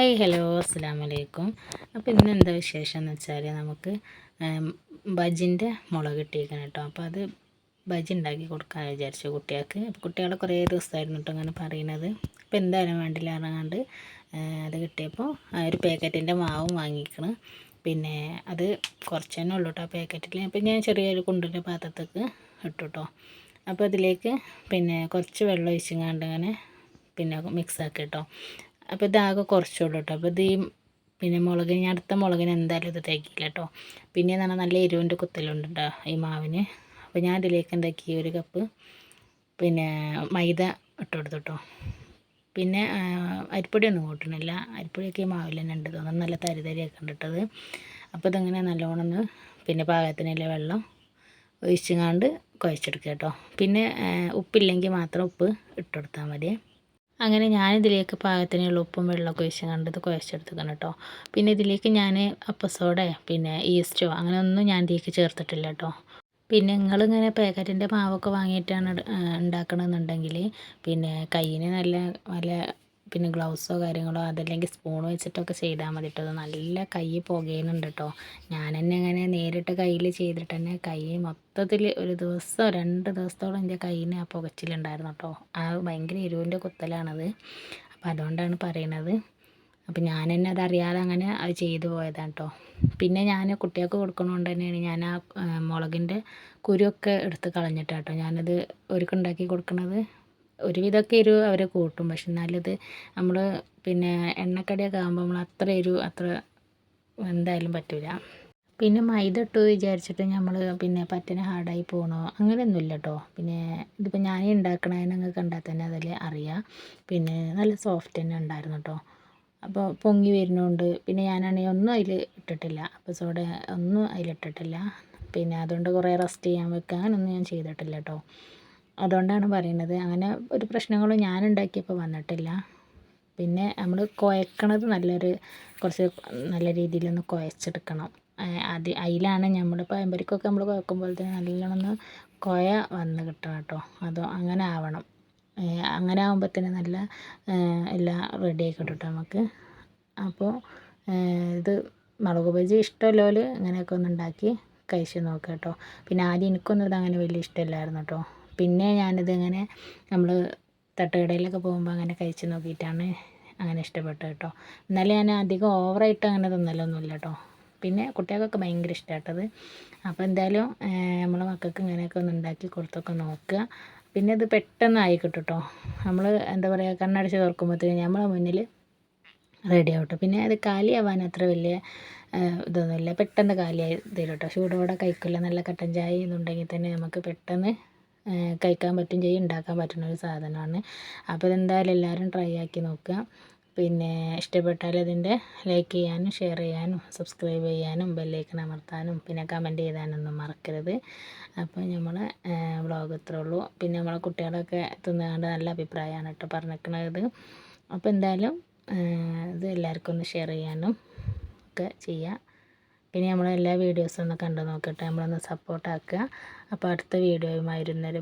Hi hello അസ്സാം വലൈക്കും അപ്പോൾ ഇന്ന് എന്താ വിശേഷം എന്ന് വെച്ചാൽ നമുക്ക് ബജിന്റെ മുളക് ഇട്ടിരിക്കണം കേട്ടോ. അപ്പോൾ അത് ബജി ഉണ്ടാക്കി കൊടുക്കാൻ വിചാരിച്ചു കുട്ടികൾക്ക്. കുട്ടികളെ കുറേ ദിവസമായിരുന്നു കേട്ടോ അങ്ങനെ പറയുന്നത്. അപ്പോൾ എന്തായാലും വേണ്ടില്ല പറഞ്ഞാണ്ട് അത് കിട്ടിയപ്പോൾ ഒരു പാക്കറ്റിന്റെ മാവും വാങ്ങിക്കണം. പിന്നെ അത് കുറച്ച് തന്നെ ഉള്ളൂ കേട്ടോ ആ പാക്കറ്റിൽ അപ്പോൾ ഞാൻ ചെറിയൊരു കുണ്ടിന്റെ പാത്രത്തേക്ക് ഇട്ടു കേട്ടോ. അപ്പോൾ അതിലേക്ക് പിന്നെ കുറച്ച് വെള്ളം ഒഴിച്ചിങ്ങാണ്ട് അങ്ങനെ പിന്നെ മിക്സ് ആക്കി കേട്ടോ. അപ്പോൾ ഇതാകെ കുറച്ചുള്ളൂ കേട്ടോ അപ്പോൾ ഇത് ഈ പിന്നെ മുളകിന് ഞാൻ അടുത്ത മുളകിന് എന്തായാലും ഇത് തേക്കില്ല കേട്ടോ പിന്നെ എന്ന് പറഞ്ഞാൽ നല്ല എരിവിന്റെ കുത്തലുണ്ട് കേട്ടോ ഈ മാവിന്. അപ്പോൾ ഞാൻ ഇതിലേക്ക് എന്താക്കി ഒരു കപ്പ് പിന്നെ മൈദ ഇട്ട് കൊടുത്തു കേട്ടോ പിന്നെ അരിപ്പൊടി ഒന്നും കൂട്ടണില്ല. അരിപ്പൊടിയൊക്കെ ഈ മാവിൽ തന്നെ ഉണ്ട് തോന്നുന്നു. നല്ല തരി തരിയൊക്കെ ഉണ്ട് ഇട്ടത് അപ്പോൾ ഇതിങ്ങനെ നല്ലോണം ഒന്ന് പിന്നെ പാകത്തിനുള്ള വെള്ളം ഒഴിച്ചുങ്ങാണ്ട് കുഴച്ചെടുക്കുക കേട്ടോ പിന്നെ ഉപ്പില്ലെങ്കിൽ മാത്രം ഉപ്പ് ഇട്ട് കൊടുത്താൽ മതി. അങ്ങനെ ഞാനിതിലേക്ക് പാകത്തിനുള്ള ഉപ്പും വെള്ളമൊക്കെ ഒഴിച്ച് കണ്ടത് കുഴച്ചെടുത്തിക്കണം കേട്ടോ. പിന്നെ ഇതിലേക്ക് ഞാൻ അപ്പസോടെ പിന്നെ ഈസ്റ്റോ അങ്ങനെ ഒന്നും ഞാൻ ഇതിലേക്ക് ചേർത്തിട്ടില്ല കേട്ടോ. പിന്നെ നിങ്ങളിങ്ങനെ പാക്കറ്റിന്റെ മാവൊക്കെ വാങ്ങിയിട്ടാണ് ഉണ്ടാക്കണമെന്നുണ്ടെങ്കിൽ പിന്നെ കയ്യിന് നല്ല നല്ല പിന്നെ ഗ്ലൗസോ കാര്യങ്ങളോ അതല്ലെങ്കിൽ സ്പൂൺ വെച്ചിട്ടൊക്കെ ചെയ്താൽ മതി കേട്ടോ നല്ല കൈ പുകയുന്നുണ്ട് കേട്ടോ ഞാൻ തന്നെ അങ്ങനെ നേരിട്ട് കയ്യിൽ ചെയ്തിട്ട് തന്നെ കൈ മൊത്തത്തിൽ ഒരു ദിവസം രണ്ട് ദിവസത്തോളം എന്റെ കയ്യിന് ആ പുകച്ചിലുണ്ടായിരുന്നു കേട്ടോ ആ ഭയങ്കര എരിവിന്റെ കുത്തലാണത്. അപ്പോൾ അതുകൊണ്ടാണ് പറയണത്. അപ്പോൾ ഞാൻ തന്നെ അതറിയാതെ അങ്ങനെ അത് ചെയ്തു പോയതാണ് കേട്ടോ പിന്നെ ഞാൻ കുട്ടികൾക്ക് കൊടുക്കണോണ്ട് തന്നെയാണ് ഞാൻ ആ മുളകിന്റെ കുരുവൊക്കെ എടുത്ത് കളഞ്ഞിട്ടാട്ടോ ഞാനത് ഒരുക്കുണ്ടാക്കി കൊടുക്കുന്നത് ഒരുവിധമൊക്കെ എരിവ് അവർ കൂട്ടും. പക്ഷെ എന്നാലിത് നമ്മൾ പിന്നെ എണ്ണക്കടിയൊക്കെ ആകുമ്പോൾ നമ്മൾ അത്ര എരിവ് അത്ര എന്തായാലും പറ്റില്ല പിന്നെ മൈദ ഇട്ടു വിചാരിച്ചിട്ട് നമ്മൾ പിന്നെ പറ്റിന് ഹാർഡായി പോകണോ അങ്ങനെയൊന്നുമില്ല കേട്ടോ പിന്നെ ഇതിപ്പോൾ ഞാൻ ഉണ്ടാക്കണതിനങ്ങ് കണ്ടാൽ തന്നെ അതിൽ അറിയാം. പിന്നെ നല്ല സോഫ്റ്റ് തന്നെ ഉണ്ടായിരുന്നു കേട്ടോ അപ്പോൾ പൊങ്ങി വരുന്നതുകൊണ്ട് പിന്നെ ഞാനാണെങ്കിൽ ഒന്നും അതിൽ ഇട്ടിട്ടില്ല. അപ്പോൾ സോഡ ഒന്നും അതിലിട്ടിട്ടില്ല പിന്നെ അതുകൊണ്ട് കുറേ റെസ്റ്റ് ചെയ്യാൻ വെക്കുക അങ്ങനൊന്നും ഞാൻ ചെയ്തിട്ടില്ല കേട്ടോ അതുകൊണ്ടാണ് പറയുന്നത്. അങ്ങനെ ഒരു പ്രശ്നങ്ങളും ഞാൻ ഉണ്ടാക്കിയപ്പോൾ വന്നിട്ടില്ല. പിന്നെ നമ്മൾ കുഴക്കണത് നല്ലൊരു കുറച്ച് നല്ല രീതിയിലൊന്ന് കുഴച്ചെടുക്കണം. അത് അതിലാണ് നമ്മൾ അമ്പരിക്കൊക്കെ നമ്മൾ കുഴക്കുമ്പോൾ തന്നെ നല്ലോണം ഒന്ന് കുഴ വന്ന് കിട്ടണം കേട്ടോ. അതോ അങ്ങനെ ആവണം. അങ്ങനെ ആകുമ്പോഴത്തേന് നല്ല എല്ലാം റെഡി ആയി കിട്ടും നമുക്ക്. അപ്പോൾ ഇത് മുളക് ബജി ഇഷ്ടമല്ലോൽ ഇങ്ങനെയൊക്കെ ഒന്ന് ഉണ്ടാക്കി കഴിച്ച് നോക്കാം കേട്ടോ. പിന്നെ ആദ്യം എനിക്കൊന്നും ഇത് അങ്ങനെ വലിയ ഇഷ്ടമല്ലായിരുന്നു കേട്ടോ. പിന്നെ ഞാനിതിങ്ങനെ നമ്മൾ തട്ടുകടയിലൊക്കെ പോകുമ്പോൾ അങ്ങനെ കഴിച്ച് നോക്കിയിട്ടാണ് അങ്ങനെ ഇഷ്ടപ്പെട്ടത് കേട്ടോ. എന്നാലും ഞാൻ അധികം ഓവറായിട്ട് അങ്ങനെ തിന്നലൊന്നുമില്ല കേട്ടോ പിന്നെ കുട്ടികൾക്കൊക്കെ ഭയങ്കര ഇഷ്ടമായിട്ടത് അപ്പോൾ എന്തായാലും നമ്മളെ മക്കൾക്ക് ഇങ്ങനെയൊക്കെ ഒന്ന് ഉണ്ടാക്കി കൊടുത്തൊക്കെ നോക്കുക. പിന്നെ ഇത് പെട്ടെന്നായി കിട്ടും കേട്ടോ നമ്മൾ എന്താ പറയുക കണ്ണടച്ച് തുറക്കുമ്പോഴത്തേക്കും നമ്മളെ മുന്നിൽ റെഡി ആവട്ടെ. പിന്നെ അത് കാലിയാവാൻ അത്ര വലിയ ഇതൊന്നുമില്ല. പെട്ടെന്ന് കാലിയായി തരും കേട്ടോ. ചൂടോടെ കഴിക്കില്ല. നല്ല കട്ടൻ ചായ എന്നുണ്ടെങ്കിൽ തന്നെ നമുക്ക് പെട്ടെന്ന് കഴിക്കാൻ പറ്റും ചെയ്യും ഉണ്ടാക്കാൻ പറ്റുന്ന ഒരു സാധനമാണ്. അപ്പോൾ ഇതെന്തായാലും എല്ലാവരും ട്രൈ ആക്കി നോക്കുക. പിന്നെ ഇഷ്ടപ്പെട്ടാൽ അതിന്റെ ലൈക്ക് ചെയ്യാനും ഷെയർ ചെയ്യാനും സബ്സ്ക്രൈബ് ചെയ്യാനും ബെല്ലൈക്കൺ അമർത്താനും പിന്നെ കമന്റ് ചെയ്താനൊന്നും മറക്കരുത്. അപ്പോൾ നമ്മൾ വ്ളോഗ് ഇത്രേ ഉള്ളൂ. പിന്നെ നമ്മളെ കുട്ടികളൊക്കെ തിന്നുകൊണ്ട് നല്ല അഭിപ്രായമാണ് കേട്ടോ പറഞ്ഞിരിക്കണത്. അപ്പോൾ എന്തായാലും ഇത് എല്ലാവർക്കും ഒന്ന് ഷെയർ ചെയ്യാനും ഒക്കെ ചെയ്യുക പിന്നെ നമ്മളെ എല്ലാ വീഡിയോസും ഒന്ന് കണ്ടു നോക്കട്ടെ. നമ്മളൊന്ന് സപ്പോർട്ടാക്കുക അപ്പോൾ അടുത്ത വീഡിയോയുമായിരുന്നൊരു